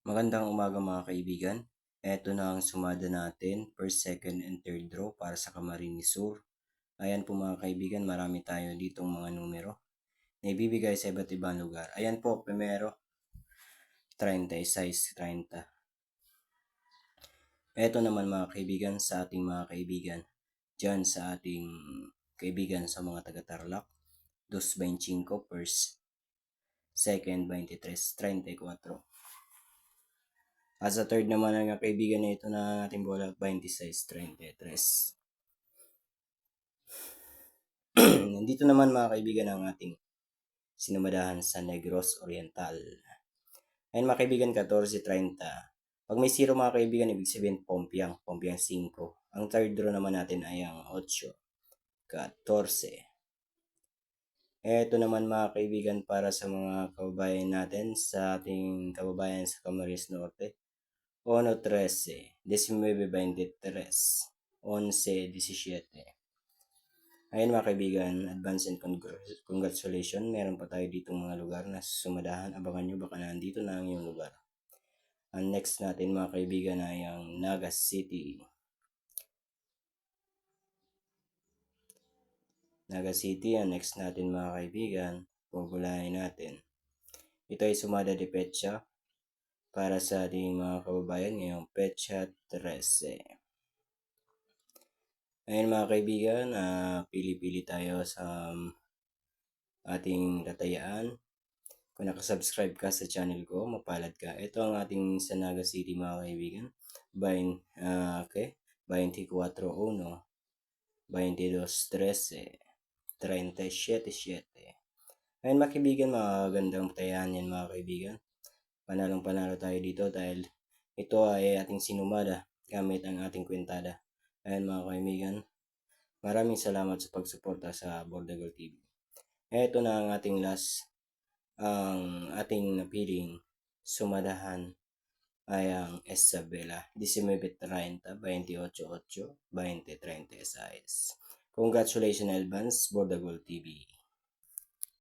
Magandang umaga mga kaibigan. Ito na ang sumada natin, first, second, and third draw para sa Camarines Sur. Ayan po mga kaibigan, marami tayo ditong mga numero na ibibigay sa iba't ibang lugar. Ayan po, primero, 36, 30. Ito naman mga kaibigan sa ating mga kaibigan, dyan sa ating kaibigan sa mga taga Tarlac, 2.25 first, second 23, 34. At sa third naman ang kaibigan na na ating bola, 26-33. Nandito naman mga kaibigan ang ating sinumadahan sa Negros Oriental. Ayun mga kaibigan, 14-30. Pag may 0 mga kaibigan, ibig sabihin Pompiang, Pompiang 5. Ang third draw naman natin ay ang 8, 14. Ito naman mga kaibigan para sa mga kababayan natin sa ating kababayan sa Camarines Norte. 1.13, 19.23, 11.17. Ayun mga kaibigan, advance and congr- congratulations. Meron pa tayo dito mga lugar na sumadahan. Abangan nyo baka nandito na ang iyong lugar. Ang next natin mga kaibigan ay ang Naga City. Naga City, ang next natin mga kaibigan, pupulahin natin. Ito ay sumada de Pecha para sa ating mga kababayan ngayong Pecha 13. Ayun mga kaibigan, ah, pili-pili tayo sa um, ating tatayaan. Kung nakasubscribe ka sa channel ko, mapalad ka. Ito ang ating sa Naga City mga kaibigan. Bain, ah, okay. 24-1, 22-13, 37-7. Ayun mga kaibigan, magandang tayahan yan mga kaibigan. Panalong panalo tayo dito dahil ito ay ating sinumada gamit ang ating kwentada. Ayun mga kaibigan, maraming salamat sa pagsuporta sa Bordagol TV. Ito na ang ating last, ang ating napiling sumadahan ay ang Isabela 19.30, 28.8, 20.36. Congratulations Elvans, Bordagol TV.